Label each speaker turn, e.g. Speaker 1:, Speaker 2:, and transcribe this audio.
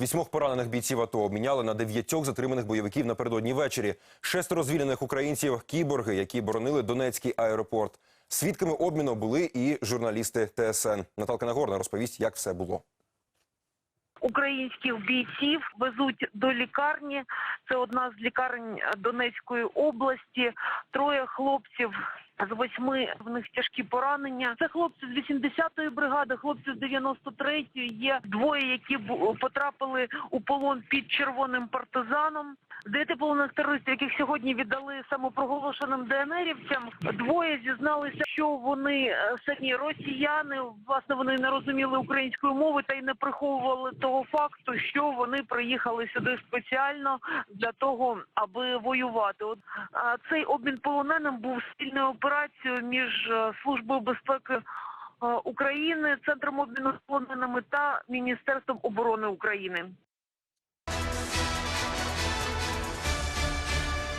Speaker 1: Вісьмох поранених бійців АТО обміняли на дев'ятьох затриманих бойовиків напередодні ввечері. Шестеро звільнених українців кіборги, які боронили Донецький аеропорт. Свідками обміну були і журналісти ТСН. Наталка Нагорна розповість, як все було.
Speaker 2: Українських бійців везуть до лікарні. Це одна з лікарень Донецької області. Троє хлопців з восьми в них тяжкі поранення. Це хлопці з 80-ї бригади, хлопці з 93-ї. Є двоє, які потрапили у полон під червоним партизаном. Дев'яти полонених терористів, яких сьогодні віддали самопроголошеним ДНРівцям, двоє зізналися, що вони е, самі росіяни. Власне, вони не розуміли української мови та й не приховували того факту, що вони приїхали сюди спеціально для того, аби воювати. От цей обмін полоненим був спільною операцією між е, службою безпеки. е, України, центром обміну полоненими та Міністерством оборони України.